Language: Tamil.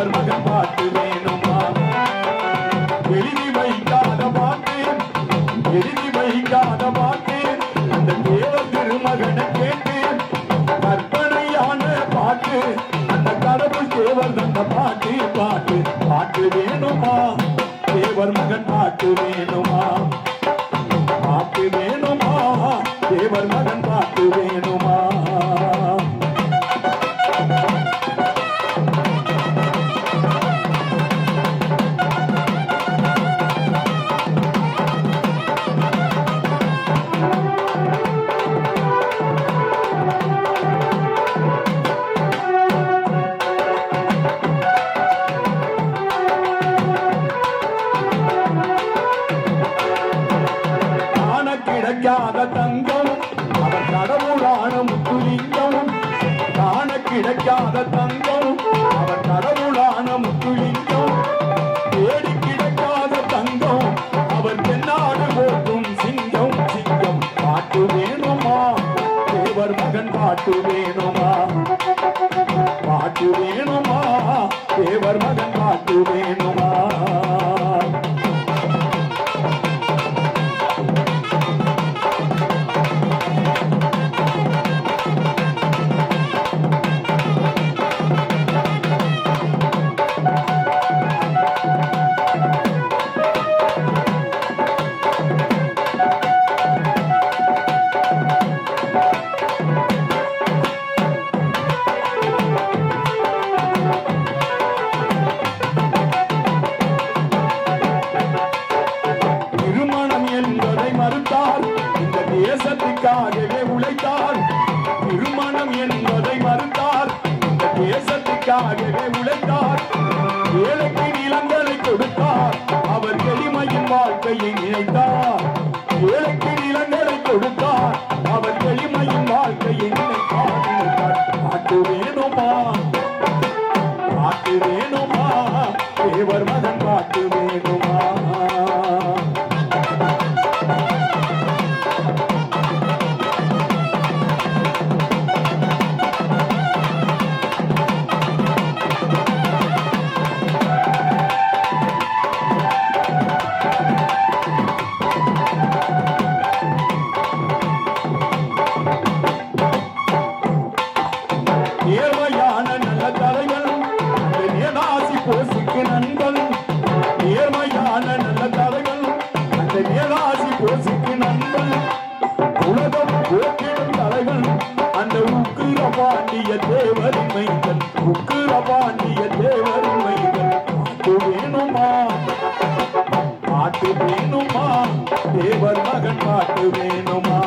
தேவர் மகன் பாட்டு வேணுமா? எழுதி வைக்காத பாட்டு எழுதி வைக்காத பாட்டு அந்த தேவர் திருமகனை கேட்டு கற்பனையான பாட்டு. அந்த கடவுள் தேவர் தந்த பாட்டு பாட்டு. பாட்டு வேணுமா? தேவர் மகன் பாட்டு வேணுமா? பாட்டு வேணுமா? தேவர் மகன் பாட்டு வேணும்? கிடைக்காத தங்கம் அவர் கடவுளான முத்துலிங்கம் காண கிடைக்காத தங்கம் அவர் கடவுளான முத்துலிங்கம் தேடி கிடைக்காத தங்கம் அவர் தென்னாடு போற்றும் சிங்கம். சிங்கம் பாட்டு வேணுமா? தேவர் மகன் பாட்டு வேணுமா? பாட்டு வேணுமா? தேவர் மகன் பாட்டு வேணுமா? தேசத்துக்காகவே உழைத்தார். திருமணம் என்பதை மறுத்தார். இந்த தேசத்துக்காகவே உழைத்தார். ஏழைக்கு நிலங்களை கொடுத்தார். அவர் எளிமையின் வாழ்க்கையை நேர்மையான நல்ல தலைவன் நேதாசி போசிக்கு நண்பன். நேர்மையான நல்ல தலைவன் அந்த நேதாசி போசிக்கு நண்பன். உலகம் போக்கிடும் தலைவன். அந்த உக்கிர பாண்டிய தேவரின் மைந்தன் உக்கிர பாண்டிய தேவரின் மைந்தன் பாட்டு வேணுமா? பாட்டு வேணுமா? தேவர் மகன் பாட்டு வேணுமா?